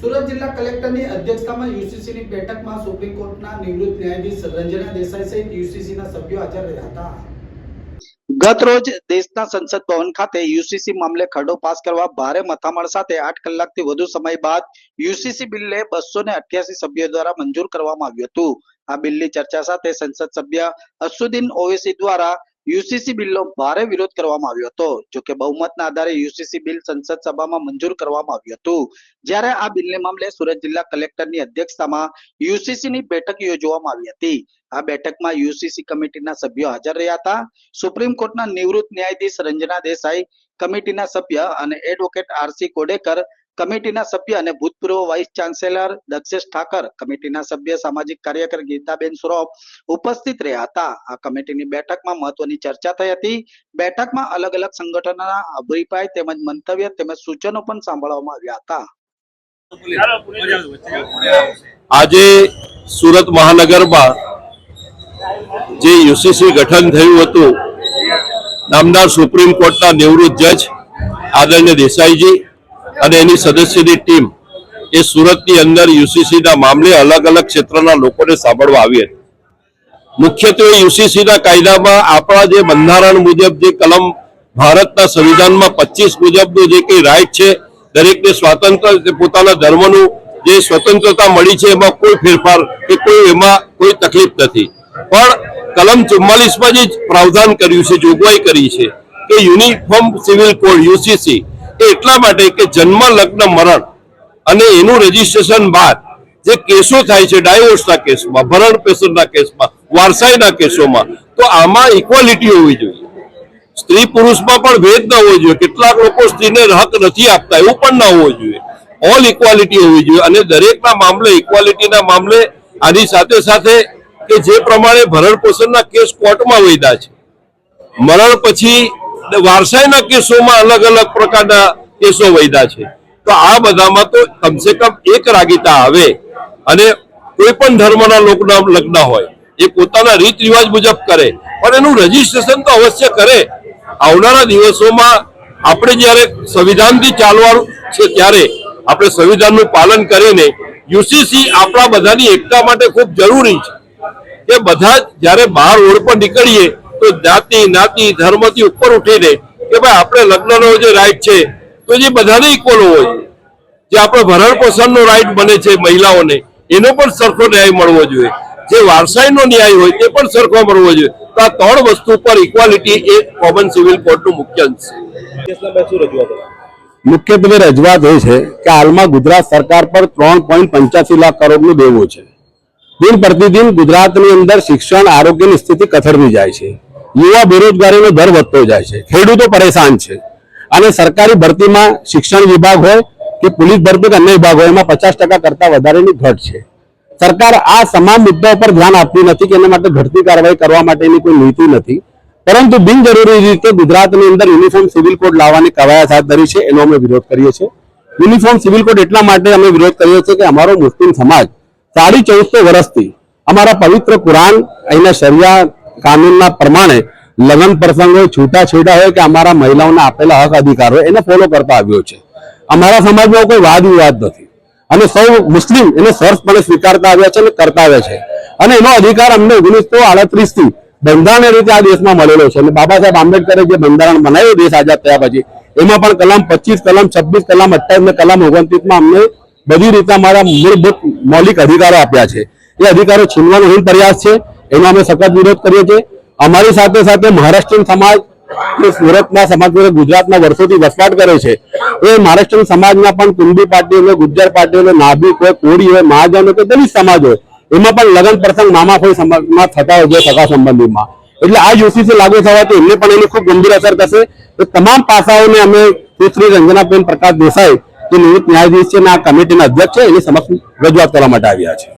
સુરત જિલ્લા કલેક્ટરની અધ્યક્ષતામાં યુસીસીની બેઠકમાં સુપ્રીમ કોર્ટના નિવૃત્ત ન્યાયાધીશ રંજના દેસાઈ સહિત યુસીસીના સભ્યો હાજર રહ્યા હતા. ગત રોજ દેશના સંસદ ભવન ખાતે યુસીસી મામલે ખરડો પાસ કરવા ભારે મથામણ સાથે આઠ કલાકથી વધુ સમય બાદ યુસીસી બિલને બસો ને અઠ્યાસી સભ્યો દ્વારા મંજૂર કરવામાં આવ્યું હતું. આ બિલની ચર્ચા સાથે સંસદ સભ્ય અસુદ્દીન ઓવેસી દ્વારા યુસીસી બિલનો ભારે વિરોધ કરવામાં આવ્યો હતો જોકે બહુમતના આધારે યુસીસી બિલ સંસદ સભામાં મંજૂર કરવામાં આવ્યું હતું. જ્યારે આ બિલને મામલે સુરત જિલ્લા કલેક્ટરની અધ્યક્ષતામાં યુસીસીની બેઠક યોજવામાં આવી હતી. આ બેઠકમાં યુસીસી કમિટીના સભ્યો હાજર રહ્યા હતા. સુપ્રીમ કોર્ટના નિવૃત્ત ન્યાયાધીશ રંજના દેસાઈ, કમિટીના સભ્ય અને એડવોકેટ આરસી કોડેકર કમિટીના સભ્ય અને ભૂતપૂર્વ વાઇસ ચાન્સેલર દક્ષેશ ઠાકર, કમિટીના સભ્ય સામાજિક કાર્યકર ગીતાબેન શ્રોફ ઉપસ્થિત રહ્યા હતા. આ કમિટીની બેઠકમાં મહત્વની ચર્ચા થઈ હતી. બેઠકમાં અલગ અલગ સંગઠનોના અભિપ્રાય તેમજ મંતવ્ય તેમજ સૂચનો પણ સાંભળવામાં આવ્યા હતા. આજે સુરત મહાનગરમાં જે યુસીસી ગઠન થયું હતું, નામદાર સુપ્રીમ કોર્ટના નિવૃત્ત જજ આદરણીય દેસાઈજી અને એની સદસ્યની ટીમ એ સુરતની અંદર યુસીસીના મામલે અલગ અલગ ક્ષેત્રના લોકોને સાંભળવા આવી હતી. મુખ્યત્વે યુસીસીના કાયદામાં આપણા જે બંધારણ મુજબ જે કલમ ભારતના સંવિધાનમાં પચીસ મુજબનું જે કંઈ રાઈટ છે, દરેકને સ્વાતંત્ર્ય તે પોતાના ધર્મનું જે સ્વતંત્રતા મળી છે, એમાં કોઈ ફેરફાર કે કોઈ એમાં કોઈ તકલીફ નથી. પણ કલમ ચુમ્માલીસમાં જે પ્રાવધાન કર્યું છે, જોગવાઈ કરી છે કે યુનિફોર્મ સિવિલ કોડ યુસીસી એ એટલા માટે કે જન્મ, લગ્ન, મરણ અને એનું રજીસ્ટ્રેશન બાદ જે કેસો થાય છે ડાયવોર્સના કેસમાં, ભરણ પેશનના કેસમાં વારસાઈના કેસોમાં, તો આમાં ઇક્વાલિટી હોવી જોઈએ. સ્ત્રી પુરુષમાં પણ ભેદ ન હોવો જોઈએ. કેટલાક લોકો સ્ત્રીને હક નથી આપતા, એવું પણ ન હોવું જોઈએ. ઓલ ઇક્વાલિટી હોવી જોઈએ અને દરેકના મામલે ઇક્વાલિટીના મામલે આની સાથે સાથે કે જે પ્રમાણે ભરણ પોષણના કેસ કોર્ટમાં વૈધા છે. મરણ પછી વારસાઈના કેસોમાં અલગ અલગ પ્રકારના કેસો વૈધા છે. તો આ બધામાં તો કમસે કમ એક રાગીતા આવે અને કોઈ પણ ધર્મના લોકોના લગ્ન હોય, એ પોતાના રીત રિવાજ મુજબ કરે, પણ એનું રજીસ્ટ્રેશન તો અવશ્ય કરે. આવનારા દિવસોમાં આપણે જ્યારે સંવિધાનથી ચાલવાનું છે ત્યારે આપણે સંવિધાનનું પાલન કરીને યુસીસી આપણા બધાની એકતા માટે ખૂબ જરૂરી છે. કે બધા જ્યારે બહાર રોડ પર નીકળીએ તો જાતિ નાતિ ધર્મથી ઉપર ઉઠીને કે ભાઈ આપણે લગ્નનો જે રાઈટ છે તો જે બધાને ઇક્વલ હોવો જોઈએ. જે આપણે ભરણ પોષણનો રાઈટ બને છે મહિલાઓને એનો પણ સરખો ન્યાય મળવો જોઈએ. જે વારસાઈનો ન્યાય હોય તે પણ સરખો મળવો જોઈએ. તો આ ત્રણ વસ્તુ પર ઇક્વાલિટી એ કોમન સિવિલ કોડનું મુખ્ય અંશ છે. મુખ્યત્વે રજૂઆત એ છે કે હાલમાં ગુજરાત સરકાર પર ત્રણ પોઈન્ટ પંચ્યાસી લાખ કરોડનું દેવું છે. દિન પ્રતિદિન ગુજરાતની અંદર શિક્ષણ આરોગ્યની સ્થિતિ કથળવી જાય છે. યુવા બેરોજગારીનો દર વધતો જાય છે. ખેડૂતો પરેશાન છે. અને સરકારી ભરતીમાં શિક્ષણ વિભાગ હોય કે પોલીસ ભરતી કે અન્ય વિભાગ હોય, એમાં પચાસ ટકા કરતા વધારેની ઘટ છે. સરકાર આ તમામ મુદ્દાઓ પર ધ્યાન આપતી નથી કે એના માટે ઘટતી કાર્યવાહી કરવા માટેની કોઈ નીતિ નથી. પરંતુ બિનજરૂરી રીતે ગુજરાતની અંદર યુનિફોર્મ સિવિલ કોડ લાવવાની કવાયત હાથ ધરી છે. એનો અમે વિરોધ કરીએ છીએ. યુનિફોર્મ સિવિલ કોડ એટલા માટે અમે વિરોધ કરીએ છીએ કે અમારો મુસ્લિમ સમાજ સાડી ચૌદસો વર્ષથી અમારા પવિત્ર કુરાન, અહીંના શરિયા કાનૂનના પ્રમાણે લગ્ન પ્રસંગ હોય છૂટાછેડા હોય કે અમારા મહિલાઓને આપેલા હક અધિકાર હોય, એને ફોલો કરતા આવ્યો છે. અમારા સમાજમાં કોઈ વાદ વિવાદ નથી. અને સૌ મુસ્લિમ એને સરસપણે સ્વીકારતા આવ્યા છે અને કરતા આવ્યા છે. અને એનો અધિકાર અમને ઓગણીસો આડત્રીસથી બંધારણીય રીતે આ દેશમાં મળેલો છે. અને બાબા સાહેબ આંબેડકરે જે બંધારણ બનાવ્યું, દેશ આઝાદ થયા પછી, એમાં પણ કલમ પચીસ, કલમ છવ્વીસ, કલમ અઠ્યાવીસ ને કલમ ઓગણત્રીસમાં અમને બધી રીતે અમારા મૂળભૂત મૌલિક અધિકારો આપ્યા છે. એ અધિકારો છીનવાનો હિન પ્રયાસ છે. એનો અમે સખત વિરોધ કરીએ છીએ. અમારી સાથે સાથે મહારાષ્ટ્રીયન સમાજ સુરતના સમાજ ગુજરાતમાં વર્ષોથી વસવાટ કરે છે. એ મહારાષ્ટ્રીયન સમાજના પણ કુંડી પાર્ટી હોય ગુજ્જર પાર્ટી હોય નાભિક હોય કોળી હોય, મહાજન હોય કે દલિત સમાજ હોય, એમાં પણ લગ્ન પ્રસંગ મામાફોઈ સમાજમાં થતા હોય છે સગા સંબંધીમાં. એટલે આ યુસીસી લાગુ થવાથી એમને પણ એની ખૂબ ગંભીર અસર થશે. તો તમામ પાસાઓને અમે સુશ્રી રંજનાબેન પ્રકાશ દેસાઈ, જે નિવૃત્ત ન્યાયાધીશ છે અને આ કમિટીના અધ્યક્ષ છે, એની સમક્ષ રજૂઆત કરવા માટે આવ્યા છે